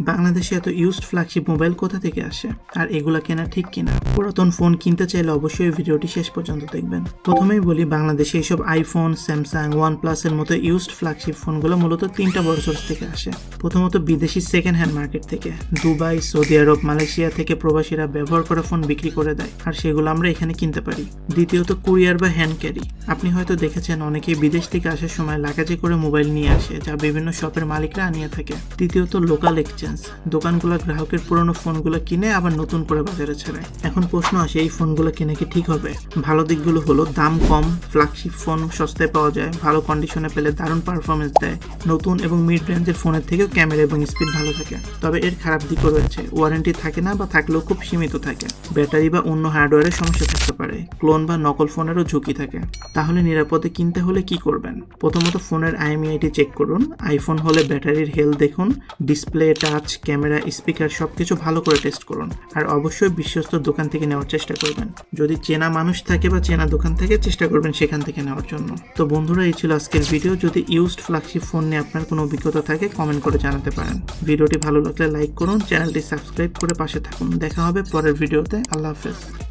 বাংলাদেশে এত used flagship mobile কোথা থেকে আসে? আর এগুলা কেনা ঠিক কিনা? পুরাতন ফোন কিনতে চাইলে অবশ্যই ভিডিওটি শেষ পর্যন্ত দেখবেন। প্রথমেই বলি, বাংলাদেশে এইসব আইফোন স্যামসাং ওয়ান প্লাসের মতো ইউজড ফ্ল্যাগশিপ ফোনগুলো মূলত তিনটা বড় সোর্স থেকে আসে। প্রথমত বিদেশি সেকেন্ড হ্যান্ড মার্কেট থেকে। দুবাই, সৌদি আরব, মালয়েশিয়া থেকে প্রবাসীরা ব্যবহার করা ফোন বিক্রি করে দেয়, আর সেগুলো আমরা এখানে কিনতে পারি। দ্বিতীয়ত কুরিয়ার বা হ্যান্ড ক্যারি আপনি হয়তো দেখেছেন অনেকেই বিদেশ থেকে আসার সময় লাগাজে করে মোবাইল নিয়ে আসে, যা বিভিন্ন শপের মালিকরা আনিয়ে থাকে। তৃতীয়ত লোকাল এক্সচেঞ্জ দোকানগুলো গ্রাহকের পুরনো ফোনগুলো কিনে আবার নতুন করে বাজারে ছাড়ে। এখন প্রশ্ন আসে, এই ফোনগুলো কিনে কি ঠিক হবে? ভালো দিকগুলো হলো, দাম কম ফ্ল্যাগশিপ ফোন সস্তায় পাওয়া যায়, ভালো কন্ডিশনে পেলে দারুণ পারফরমেন্স দেয়, নতুন এবং মিড রেঞ্জের ফোনের থেকেও ক্যামেরা এবং স্পিড ভালো থাকে। তবে এর খারাপ দিকও রয়েছে ওয়ারেন্টি থাকে না বা থাকলেও খুব সীমিত থাকে। ব্যাটারি বা অন্য হার্ডওয়্যারের সমস্যা থাকতে পারে ক্লোন বা নকল ফোনেরও ঝুঁকি থাকে। তাহলে নিরাপদে কিনতে হলে কি করবেন? প্রথমত ফোনের আইএমইআইটি চেক করুন আইফোন হলে ব্যাটারির হেলথ দেখুন ডিসপ্লে টাচ ক্যামেরা স্পিকার সবকিছু ভালো করে টেস্ট করুন। আর অবশ্যই বিশ্বস্ত দোকান থেকে নেওয়ার চেষ্টা করবেন। যদি চেনা মানুষ থাকে বা চেনা দোকান থেকে, চেষ্টা করবেন সেখান থেকে নেওয়ার জন্য। তো বন্ধুরা, এই ছিল আজকের ভিডিও যদি ইউজড ফ্ল্যাগশিপ ফোন নিয়ে আপনার কোনো অভিজ্ঞতা থাকে কমেন্ট করে জানাতে পারেন। ভিডিওটি ভালো লাগলে লাইক করুন চ্যানেলটি সাবস্ক্রাইব করে পাশে থাকুন। দেখা হবে পরের ভিডিওতে আল্লাহ হাফেজ।